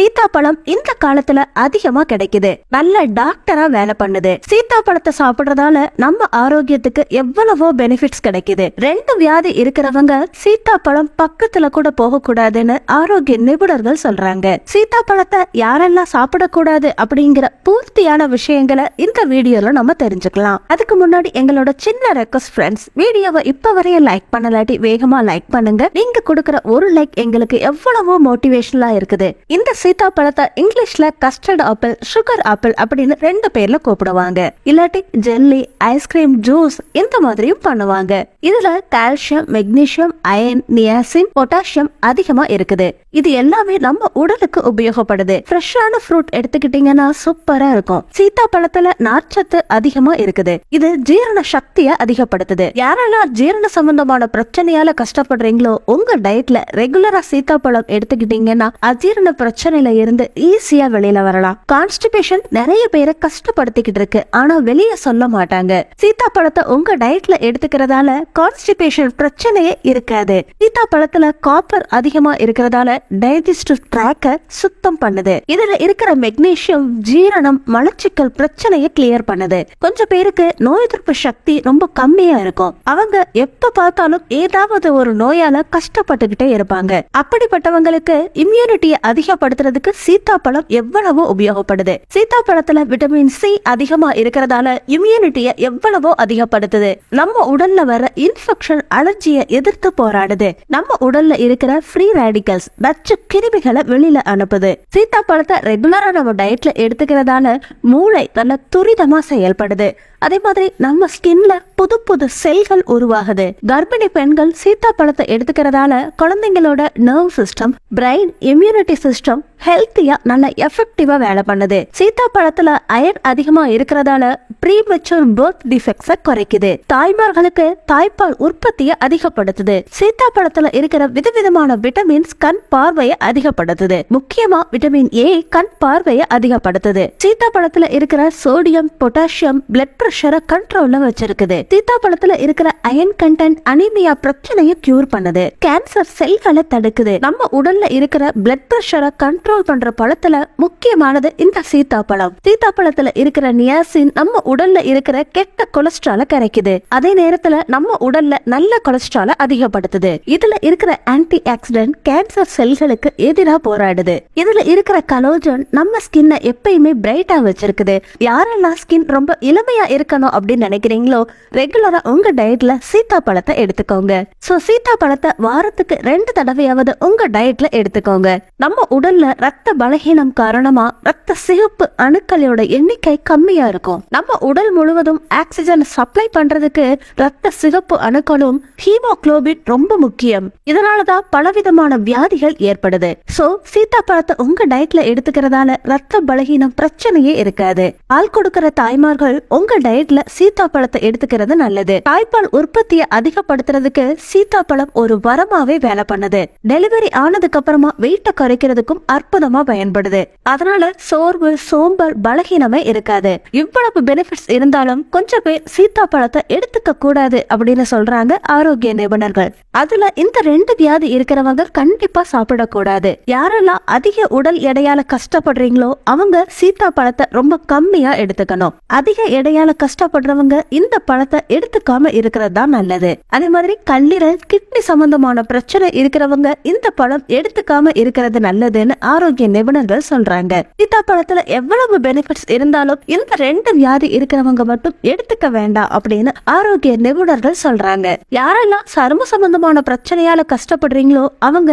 തീ சீத்தாப்பழம் இந்த காலத்துல அதிகமா கிடைக்குது. நல்ல டாக்டரா வேலை பண்ணுது. சீத்தாப்பழத்தை சாப்பிடுறதால நம்ம ஆரோக்கியத்துக்கு எவ்வளவோ பெனிஃபிட்ஸ் கிடைக்குது. ரெண்டு வியாதி இருக்கிறவங்க சீத்தாப்பழம் பக்கத்துல கூட போக கூடாதுன்னு ஆரோக்கிய நிபுணர்கள் சொல்றாங்க. சீத்தாப்பழத்தை யாரெல்லாம் சாப்பிடக்கூடாது அப்படிங்கிற பூர்த்தியான விஷயங்களை இந்த வீடியோல நம்ம தெரிஞ்சுக்கலாம். அதுக்கு முன்னாடி எங்களோட சின்ன ரெக்வஸ்ட் ஃப்ரெண்ட்ஸ் வீடியோவை இப்ப வரையும் லைக் பண்ணலாட்டி வேகமா லைக் பண்ணுங்க. நீங்க கொடுக்கற ஒரு லைக் எங்களுக்கு எவ்வளவோ மோட்டிவேஷனலா இருக்குது. இந்த சீத்தாப்பழத்தை இங்கிலீஷ்ல கஸ்டர்ட் ஆப்பிள் சுகர் ஆப்பிள் அப்படின்னு ரெண்டு பேர்ல கூப்பிடுவாங்க. இல்லாட்டி ஜெல்லி ஐஸ்கிரீம் ஜூஸ் இந்த மாதிரியும் பண்ணுவாங்க. இதுல calcium magnesium iron niacin potassium அதிகமா இருக்குது. இது எல்லாமே நம்ம உடலுக்கு உபயோகப்படுது. ஃப்ரெஷ்ஷான ஃப்ரூட் எடுத்துக்கிட்டீங்கன்னா சூப்பரா இருக்கும். சீத்தாப்பழத்துல நார்ச்சத்து அதிகமா இருக்குது. இது ஜீரண சக்தியை அதிகப்படுத்துது. யாரெல்லாம் ஜீரண சம்பந்தமான பிரச்சனையால கஷ்டப்படுறீங்களோ உங்க டயட்ல ரெகுலரா சீத்தாப்பழம் எடுத்துக்கிட்டீங்கன்னா அஜீரண பிரச்சனையில இருந்து ஈஸியா வெளியில வரலாம். கான்ஸ்டிபேஷன் நிறைய பேரை கஷ்டப்படுத்திக்கிட்டு இருக்கு. ஆனா வெளியே சொல்ல மாட்டாங்க. சீத்தாப்பழத்தை உங்க டயட்ல எடுத்துக்கிறதால கான்ஸ்டிபேஷன் பிரச்சனையே இருக்காது. சீத்தாப்பழத்துல காப்பர் அதிகமா இருக்கிறதால டைஜஸ்டிவ் ட்ராக்க சுத்தம் பண்ணுது. இதுல இருக்கிற மெக்னீசியம் ஜீரணம் மலச்சிக்கல் பிரச்சனையை கிளியர் பண்ணுது. கொஞ்சம் பேருக்கு நோய் எதிர்ப்பு சக்தி ரொம்ப கம்மியா இருக்கும். அவங்க எப்ப பார்த்தாலும் ஏதாவது ஒரு நோயால கஷ்டப்பட்டுக்கிட்டே இருப்பாங்க. அப்படிப்பட்டவங்களுக்கு இம்யூனிட்டியை அதிகப்படுத்துறதுக்கு சீத்தாப்பழம் எவ்வளவோ உபயோகப்படுது. சீத்தாப்பழத்துல விட்டமின் சி அதிகமா இருக்கிறதால இம்யூனிட்டியை எவ்வளவோ அதிகப்படுத்துது. நம்ம உடல்ல வர இன்ஃபெக்ஷன் அலர்ஜியை எதிர்த்து போராடுது. நம்ம உடல்ல இருக்கிற ஃப்ரீ ரேடிக்கல்ஸ் நச்சு கிருமிகளை வெளியில அனுப்புது. சீத்தாப்பழத்தை ரெகுலரா நம்ம டயட்ல எடுத்துக்கிறதால மூளை நல்ல துரிதமா செயல்படுது. அதே மாதிரி நம்ம ஸ்கின்ல புது புது செல்கள் உருவாகுது. கர்ப்பிணி பெண்கள் சீத்தாப்பழத்தை எடுத்துக்கிறதால குழந்தைங்களோட nerve system brain immunity system ஹெல்த்தியா நல்ல எஃபெக்டிவா வேலை பண்ணுது. சீத்தாப்பழத்துல அயன் அதிகமா இருக்கிறதால ப்ரீ மெச்சூர் பர்த் டிஃபெக்ட்ஸ குறைக்குது. தாய்மார்களுக்கு தாய்ப்பால் உற்பத்தியை அதிகப்படுத்துது. சீத்தாப்பழத்துல இருக்கிற விதவிதமான விட்டமின்ஸ் கண் பார்வையை அதிகப்படுத்துது. முக்கியமா விட்டமின் ஏ கண் பார்வையை அதிகப்படுத்துது. சீத்தாப்பழத்துல இருக்கிற சோடியம் பொட்டாசியம் பிளட் பிரஷரை கண்ட்ரோல்ல வச்சிருக்குது. சீத்தாப்பழத்துல இருக்கிற அயன் கண்டென்ட் அனிமியா பிரச்சனையை கியூர் பண்ணுது. கேன்சர் செல்களை தடுக்குது. நம்ம உடல்ல இருக்கிற பிளட் பிரஷரை கண்ட்ரோல் பண்ற பழத்துல முக்கியமானது இந்த சீத்தாப்பழம் சீத்தாப்பழத்துல இருக்கிற நியாசின் நம்ம உடல்ல இருக்கிற கெட்ட கொலஸ்ட்ரால கரைக்குது. அதே நேரத்துல நம்ம உடல்ல நல்ல கொலஸ்ட்ரால அதிகப்படுத்துது. இதுல இருக்கிற ஆன்டி ஆக்சிடென்ட் கேன்சர் செல் செல்களுக்கு எதிரா போராடுது. இதுல இருக்கிற கலோஜன் நம்ம ஸ்கின்னை எப்பயுமே பிரைட்டா வச்சிருக்குது. யாரெல்லாம் ஸ்கின் ரொம்ப இளமையா இருக்கணும் அப்படின்னு நினைக்கிறீங்களோ ரெகுலரா உங்க டயட்ல சீத்தாப்பழத்தை எடுத்துக்கோங்க. சோ சீத்தாப்பழத்தை வாரத்துக்கு ரெண்டு தடவையாவது உங்க டயட்ல எடுத்துக்கோங்க. நம்ம உடல்ல ரத்த பலகீனம் காரணமா ரத்த சிவப்பு அணுக்களோட எண்ணிக்கை கம்மியா இருக்கும். நம்ம உடல் முழுவதும் ஆக்சிஜன் சப்ளை பண்றதுக்கு ரத்த சிவப்பு அணுக்களும் ஹீமோகுளோபின் ரொம்ப முக்கியம். இதனாலதான் பலவிதமான வியாதிகள் ஏற்படுது. சோ சீத்தாப்பழத்தை உங்க டயட்ல எடுத்துக்கிறதால ரத்த பலகீனம் பிரச்சனையே இருக்காது. பால் கொடுக்கிற தாய்மார்கள் உங்க டயட்ல சீத்தாப்பழத்தை எடுத்துக்கிறது நல்லது. தாய்ப்பால் உற்பத்தியை அதிகப்படுத்துறதுக்கு சீத்தாப்பழம் ஒரு வரமாவே வேலை பண்ணுது. டெலிவரி ஆனதுக்கு அப்புறமா வெயிட்ட குறைக்கிறதுக்கும் அற்புதமா பயன்படுது. அதனால சோர்வு சோம்பல் பலகீனமே இருக்காது. இவ்வளவு பெனிஃபிட்ஸ் இருந்தாலும் கொஞ்சம் பேர் சீத்தாப்பழத்தை எடுத்துக்க கூடாது அப்படின்னு சொல்றாங்க ஆரோக்கிய நிபுணர்கள். அதுல இந்த ரெண்டு வியாதி இருக்கிறவங்க கண்டிப்பா சாப்பிடக்கூடாது யாரெல்லாம் அதிக உடல் எடையால கஷ்டப்படுறீங்களோ அவங்க சீத்தாப்பழத்தை ரொம்ப கம்மியா எடுத்துக்கணும். அதிக எடையால கஷ்டப்படுறவங்க இந்த பழத்தை எடுத்துக்காம இருக்கிறது தான் நல்லது. அதே மாதிரி கல்லீரல் கிட்னி சம்பந்தமான பிரச்சனை இருக்கிறவங்க இந்த பழம் எடுத்துக்காம இருக்கிறது நல்லதுன்னு ஆரோக்கிய நிபுணர்கள் சொல்றாங்க. சீத்தாப்பழத்துல எவ்வளவு பெனிஃபிட்ஸ் இருந்தாலும் இந்த ரெண்டு வியாதி இருக்கிறவங்க மட்டும் எடுத்துக்க வேண்டாம் அப்படின்னு ஆரோக்கிய நிபுணர்கள் சொல்றாங்க. யாரெல்லாம் சரும சம்பந்தமான பிரச்சனையால கஷ்டப்படுறீங்களோ அவங்க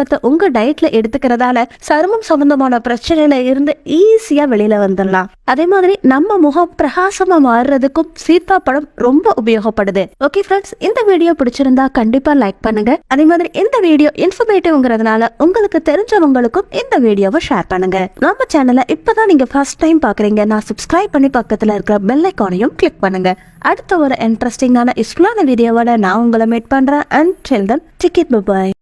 பழத்தை உங்க டயட்ல எடுத்துக்கிறதால சருமம் சம்பந்தமான பிரச்சனையில இருந்து ஈஸியா வெளியில வந்துடலாம். அதே மாதிரி நம்ம முகம் பிரகாசமா மாறுறதுக்கும் சீதா படம் ரொம்ப உபயோகப்படுது. ஓகே ஃப்ரெண்ட்ஸ் இந்த வீடியோ பிடிச்சிருந்தா கண்டிப்பா லைக் பண்ணுங்க. அதே மாதிரி இந்த வீடியோ இன்ஃபர்மேட்டிவ்ங்கிறதுனால உங்களுக்கு தெரிஞ்சவங்களுக்கும் இந்த வீடியோவை ஷேர் பண்ணுங்க. நம்ம சேனலை இப்பதான் நீங்க ஃபர்ஸ்ட் டைம் பாக்குறீங்க நான் சப்ஸ்கிரைப் பண்ணி பக்கத்துல இருக்கிற பெல் ஐக்கானையும் கிளிக் பண்ணுங்க. அடுத்த ஒரு இன்ட்ரெஸ்டிங்கான இஸ்லான வீடியோவோட நான் உங்களை மீட் பண்றேன். And tell then ticket bye